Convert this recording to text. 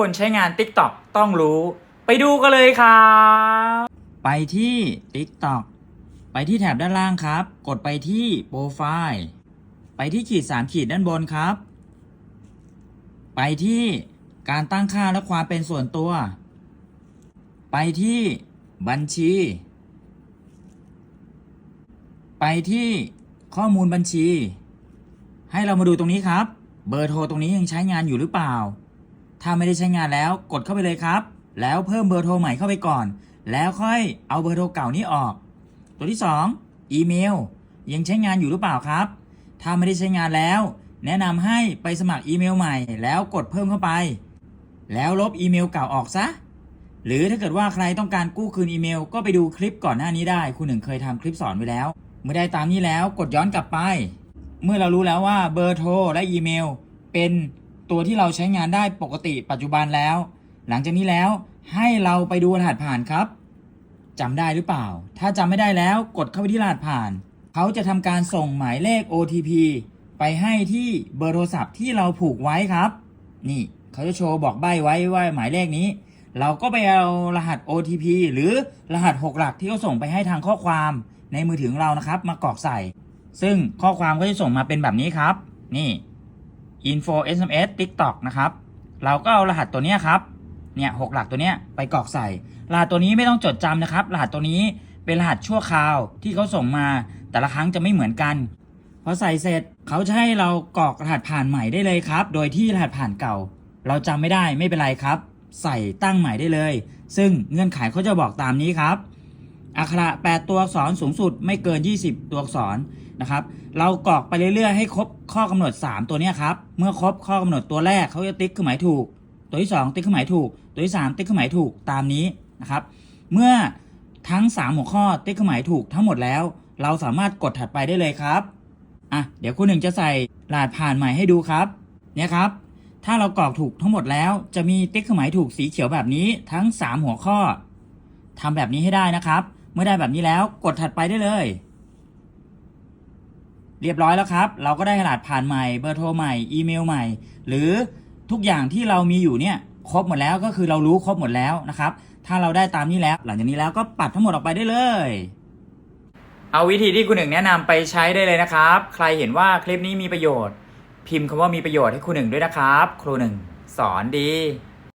คนใช้งาน TikTok ต้องรู้ ไปดูกันเลยครับ ไปที่ TikTok ไปที่แถบด้านล่างครับ กดไปที่โปรไฟล์ไปที่ขีด 3 ขีดด้านบนครับ ไปที่การตั้งค่าและความเป็นส่วนตัว ไปที่บัญชี ไปที่ข้อมูลบัญชี ให้เรามาดูตรงนี้ครับ เบอร์โทรตรงนี้ยังใช้งานอยู่หรือเปล่า ถ้าไม่ได้ใช้งานแล้วกดเข้าไปเลยครับ แล้วเพิ่มเบอร์โทรใหม่เข้าไปก่อน แล้วค่อยเอาเบอร์โทรเก่านี้ออก ตัวที่ 2 อีเมล ยังใช้งานอยู่หรือเปล่าครับ ถ้าไม่ได้ใช้งานแล้ว แนะนำให้ไปสมัครอีเมลใหม่ แล้วกดเพิ่มเข้าไป แล้วลบอีเมลเก่าออกซะหรือถ้าเกิดว่าใครต้องการกู้คืนอีเมล ก็ไปดูคลิปก่อนหน้านี้ได้คุณหนึ่งเคยทำคลิปสอนไว้แล้ว เมื่อได้ตามนี้แล้วกดย้อนกลับไป เมื่อเรารู้แล้วว่าเบอร์โทรและอีเมล เป็น ตัวที่เราใช้งานได้ปกติปัจจุบันแล้ว หลังจากนี้แล้วให้เราไปดูรหัสผ่านครับจำได้หรือเปล่า ถ้าจำไม่ได้แล้วกดเข้าไปที่รหัสผ่าน เขาจะทำการส่งหมายเลข OTP ไปให้ที่เบอร์โทรศัพท์ที่เราผูกไว้ครับ นี่เขาจะโชว์บอกใบไว้ว่าหมายเลขนี้ เราก็ไปเอารหัส OTP หรือรหัส 6 หลักที่เขาส่งไปให้ทางข้อความในมือถือของเรานะครับ มากรอกใส่ ซึ่งข้อความก็จะส่งมาเป็นแบบนี้ครับ นี่ info sms tiktok นะครับ เราก็เอารหัสตัวนี้ครับ เนี่ยหกหลักตัวนี้ไปกรอกใส่ รหัสตัวนี้ไม่ต้องจดจำนะครับ รหัสตัวนี้เป็นรหัสชั่วคราวที่เขาส่งมา แต่ละครั้งจะไม่เหมือนกัน พอใส่เสร็จเขาจะให้เรากรอกรหัสผ่านใหม่ได้เลยครับ โดยที่รหัสผ่านเก่า เราจำไม่ได้ไม่เป็นไรครับ ใส่ตั้งใหม่ได้เลย ซึ่งเงื่อนไขเขาจะบอกตามนี้ครับ อักขระ 8 ตัวอักษรสูงสุดไม่เกิน 20 ตัวอักษรนะครับ เรากรอกไปเรื่อยๆให้ครบข้อกำหนด 3 ตัวนี้ครับ เมื่อครบข้อกำหนดตัวแรกเขาจะติ๊กเครื่องหมายถูก ตัวที่ 2 ติ๊กเครื่องหมายถูก ตัวที่ 3 ติ๊กเครื่องหมายถูกตามนี้นะครับ เมื่อทั้ง 3 หัวข้อติ๊กเครื่องหมายถูกทั้งหมดแล้ว เราสามารถกดถัดไปได้เลยครับอะเดี๋ยวคุณหนึ่งจะใส่รหัสผ่านใหม่ให้ดูครับเนี่ยครับ ถ้าเรากรอกถูกทั้งหมดแล้ว จะมีติ๊กเครื่องหมายถูกสีเขียวแบบนี้ทั้ง 3 หัวข้อทำแบบนี้ให้ได้นะครับ เมื่อได้แบบนี้แล้วกดถัดไปได้เลย เรียบร้อยแล้วครับ เราก็ได้รหัสผ่านใหม่ เบอร์โทรใหม่ อีเมลใหม่ หรือทุกอย่างที่เรามีอยู่เนี่ยครบหมดแล้วก็คือเรารู้ครบหมดแล้วนะครับ ถ้าเราได้ตามนี้แล้ว หลังจากนี้แล้วก็ปัดทั้งหมดออกไปได้เลย เอาวิธีที่คุณหนึ่งแนะนำไปใช้ได้เลยนะครับ ใครเห็นว่าคลิปนี้มีประโยชน์ พิมพ์คำว่ามีประโยชน์ให้คุณหนึ่งด้วยนะครับ ครูหนึ่งสอนดี